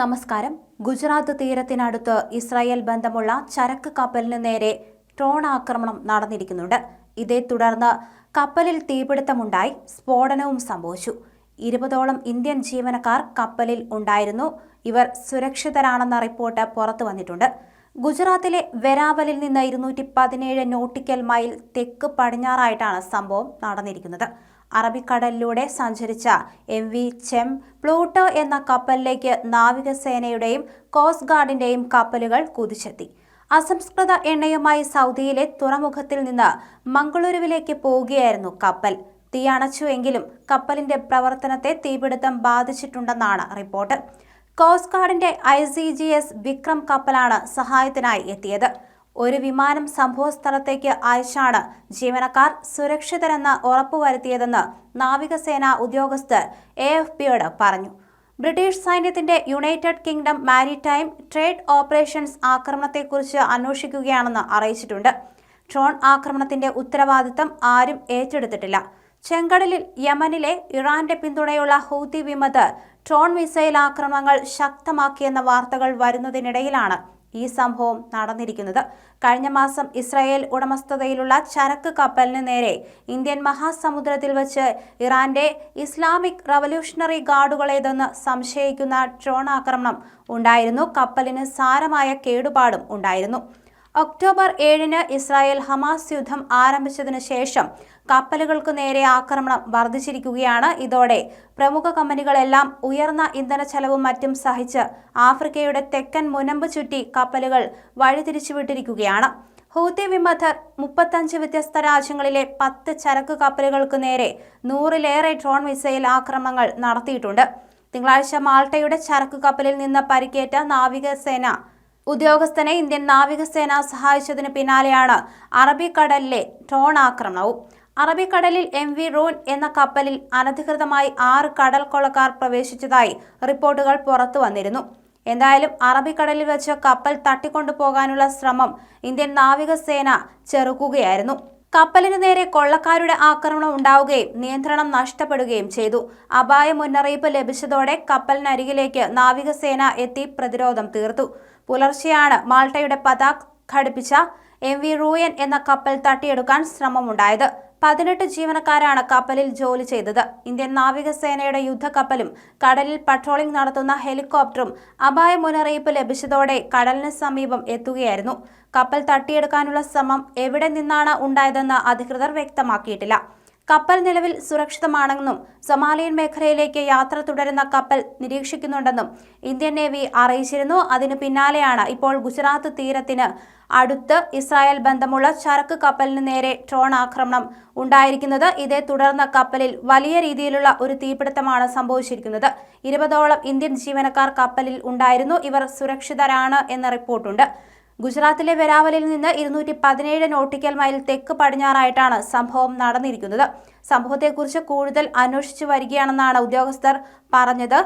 നമസ്കാരം. ഗുജറാത്ത് തീരത്തിനടുത്ത് ഇസ്രായേൽ ബന്ധമുള്ള ചരക്ക് കപ്പലിന് നേരെ ഡ്രോൺ ആക്രമണം നടന്നിരിക്കുന്നുണ്ട്. ഇതേ തുടർന്ന് കപ്പലിൽ തീപിടുത്തമുണ്ടായി സ്ഫോടനവും സംഭവിച്ചു. ഇരുപതോളം ഇന്ത്യൻ ജീവനക്കാർ കപ്പലിൽ ഉണ്ടായിരുന്നു. ഇവർ സുരക്ഷിതരാണെന്ന റിപ്പോർട്ട് പുറത്തു വന്നിട്ടുണ്ട്. ഗുജറാത്തിലെ വെരാവലിൽ നിന്ന് ഇരുന്നൂറ്റി പതിനേഴ് നോട്ടിക്കൽ മൈൽ തെക്ക് പടിഞ്ഞാറായിട്ടാണ് സംഭവം നടന്നിരിക്കുന്നത്. അറബിക്കടലിലൂടെ സഞ്ചരിച്ച എം വി ചെം പ്ലൂട്ടോ എന്ന കപ്പലിലേക്ക് നാവികസേനയുടെയും കോസ്റ്റ് ഗാർഡിന്റെയും കപ്പലുകൾ കുതിച്ചെത്തി. അസംസ്കൃത എണ്ണയുമായി സൗദിയിലെ തുറമുഖത്തിൽ നിന്ന് മംഗളൂരുവിലേക്ക് പോവുകയായിരുന്നു കപ്പൽ. തീ അണച്ചുവെങ്കിലും കപ്പലിന്റെ പ്രവർത്തനത്തെ തീപിടുത്തം ബാധിച്ചിട്ടുണ്ടെന്നാണ് report. Coast ഗാർഡിന്റെ I C G S Vikram കപ്പലാണ് സഹായത്തിനായി എത്തിയത്. ഒരു വിമാനം സംഭവസ്ഥലത്തേക്ക് അയച്ചാണ് ജീവനക്കാർ സുരക്ഷിതരെന്ന് ഉറപ്പുവരുത്തിയതെന്ന് നാവികസേന ഉദ്യോഗസ്ഥർ എ എഫ് പിയോട് പറഞ്ഞു. ബ്രിട്ടീഷ് സൈന്യത്തിന്റെ United Kingdom Maritime Trade Operations ആക്രമണത്തെക്കുറിച്ച് അന്വേഷിക്കുകയാണെന്ന് അറിയിച്ചിട്ടുണ്ട്. ഡ്രോൺ ആക്രമണത്തിന്റെ ഉത്തരവാദിത്തം ആരും ഏറ്റെടുത്തിട്ടില്ല. ചെങ്കടലിൽ യമനിലെ ഇറാന്റെ പിന്തുണയുള്ള ഹൂതി വിമത് ഡ്രോൺ മിസൈൽ ആക്രമണങ്ങൾ ശക്തമാക്കിയെന്ന വാർത്തകൾ വരുന്നതിനിടയിലാണ് ഈ സംഭവം നടന്നിരിക്കുന്നത്. കഴിഞ്ഞ മാസം ഇസ്രായേൽ ഉടമസ്ഥതയിലുള്ള ചരക്ക് കപ്പലിന് നേരെ ഇന്ത്യൻ മഹാസമുദ്രത്തിൽ വച്ച് ഇറാന്റെ ഇസ്ലാമിക് റവല്യൂഷണറി ഗാർഡുകളേതെന്ന് സംശയിക്കുന്ന ഡ്രോൺ ആക്രമണം ഉണ്ടായിരുന്നു. കപ്പലിന് സാരമായ കേടുപാടും ഉണ്ടായിരുന്നു. ഒക്ടോബർ ഏഴിന് ഇസ്രായേൽ ഹമാസ് യുദ്ധം ആരംഭിച്ചതിനു ശേഷം കപ്പലുകൾക്ക് നേരെ ആക്രമണം വർദ്ധിച്ചിരിക്കുകയാണ്. ഇതോടെ പ്രമുഖ കമ്പനികളെല്ലാം ഉയർന്ന ഇന്ധന ചെലവും മറ്റും സഹിച്ച് ആഫ്രിക്കയുടെ തെക്കൻ മുനമ്പ് ചുറ്റി കപ്പലുകൾ വഴിതിരിച്ചുവിട്ടിരിക്കുകയാണ്. ഹൂത്തി വിമതർ മുപ്പത്തഞ്ച് വ്യത്യസ്ത രാജ്യങ്ങളിലെ പത്ത് ചരക്ക് കപ്പലുകൾക്ക് നേരെ നൂറിലേറെ ഡ്രോൺ മിസൈൽ ആക്രമണങ്ങൾ നടത്തിയിട്ടുണ്ട്. തിങ്കളാഴ്ച മാൾട്ടയുടെ ചരക്ക് കപ്പലിൽ നിന്ന് പരിക്കേറ്റ നാവികസേന ഉദ്യോഗസ്ഥനെ ഇന്ത്യൻ നാവികസേന സഹായിച്ചതിന് പിന്നാലെയാണ് അറബിക്കടലിലെ ടോൺ ആക്രമണവും. അറബിക്കടലിൽ എം വി റോൺ എന്ന കപ്പലിൽ അനധികൃതമായി ആറ് കടൽ കൊള്ളക്കാർ പ്രവേശിച്ചതായി റിപ്പോർട്ടുകൾ പുറത്തു വന്നിരുന്നു. എന്തായാലും അറബിക്കടലിൽ വെച്ച് കപ്പൽ തട്ടിക്കൊണ്ടുപോകാനുള്ള ശ്രമം ഇന്ത്യൻ നാവികസേന ചെറുക്കുകയായിരുന്നു. കപ്പലിന് നേരെ കൊള്ളക്കാരുടെ ആക്രമണം ഉണ്ടാവുകയും നിയന്ത്രണം നഷ്ടപ്പെടുകയും ചെയ്തു. അപായ മുന്നറിയിപ്പ് ലഭിച്ചതോടെ കപ്പലിനരികിലേക്ക് നാവികസേന എത്തി പ്രതിരോധം തീർത്തു. പുലർച്ചെയാണ് മാൾട്ടയുടെ പതാക ഘടിപ്പിച്ച എം വി റൂയൻ എന്ന കപ്പൽ തട്ടിയെടുക്കാൻ ശ്രമമുണ്ടായത്. പതിനെട്ട് ജീവനക്കാരാണ് കപ്പലിൽ ജോലി ചെയ്തത്. ഇന്ത്യൻ നാവികസേനയുടെ യുദ്ധക്കപ്പലും കടലിൽ പട്രോളിംഗ് നടത്തുന്ന ഹെലികോപ്റ്ററും അപായ മുന്നറിയിപ്പ് ലഭിച്ചതോടെ കടലിന് സമീപം എത്തുകയായിരുന്നു. കപ്പൽ തട്ടിയെടുക്കാനുള്ള ശ്രമം എവിടെ നിന്നാണ് ഉണ്ടായതെന്ന് അധികൃതർ വ്യക്തമാക്കിയിട്ടില്ല. കപ്പൽ നിലവിൽ സുരക്ഷിതമാണെന്നും സൊമാലിയൻ മേഖലയിലേക്ക് യാത്ര തുടരുന്ന കപ്പൽ നിരീക്ഷിക്കുന്നുണ്ടെന്നും ഇന്ത്യൻ നേവി അറിയിച്ചിരുന്നു. അതിനു പിന്നാലെയാണ് ഇപ്പോൾ ഗുജറാത്ത് തീരത്തിന് അടുത്ത് ഇസ്രായേൽ ബന്ധമുള്ള ചരക്ക് കപ്പലിന് നേരെ ഡ്രോൺ ആക്രമണം ഉണ്ടായിരിക്കുന്നത്. ഇതേ തുടർന്ന് കപ്പലിൽ വലിയ രീതിയിലുള്ള ഒരു തീപിടുത്തമാണ് സംഭവിച്ചിരിക്കുന്നത്. ഇരുപതോളം ഇന്ത്യൻ ജീവനക്കാർ കപ്പലിൽ ഉണ്ടായിരുന്നു. ഇവർ സുരക്ഷിതരാണ് എന്ന റിപ്പോർട്ടുണ്ട്. ഗുജറാത്തിലെ വെരാവലിൽ നിന്ന് ഇരുന്നൂറ്റി പതിനേഴ് നോട്ടിക്കൽ മൈൽ തെക്ക് പടിഞ്ഞാറായിട്ടാണ് സംഭവം നടന്നിരിക്കുന്നത്. സംഭവത്തെക്കുറിച്ച് കൂടുതൽ അന്വേഷിച്ചു വരികയാണെന്നാണ് ഉദ്യോഗസ്ഥർ പറഞ്ഞത്.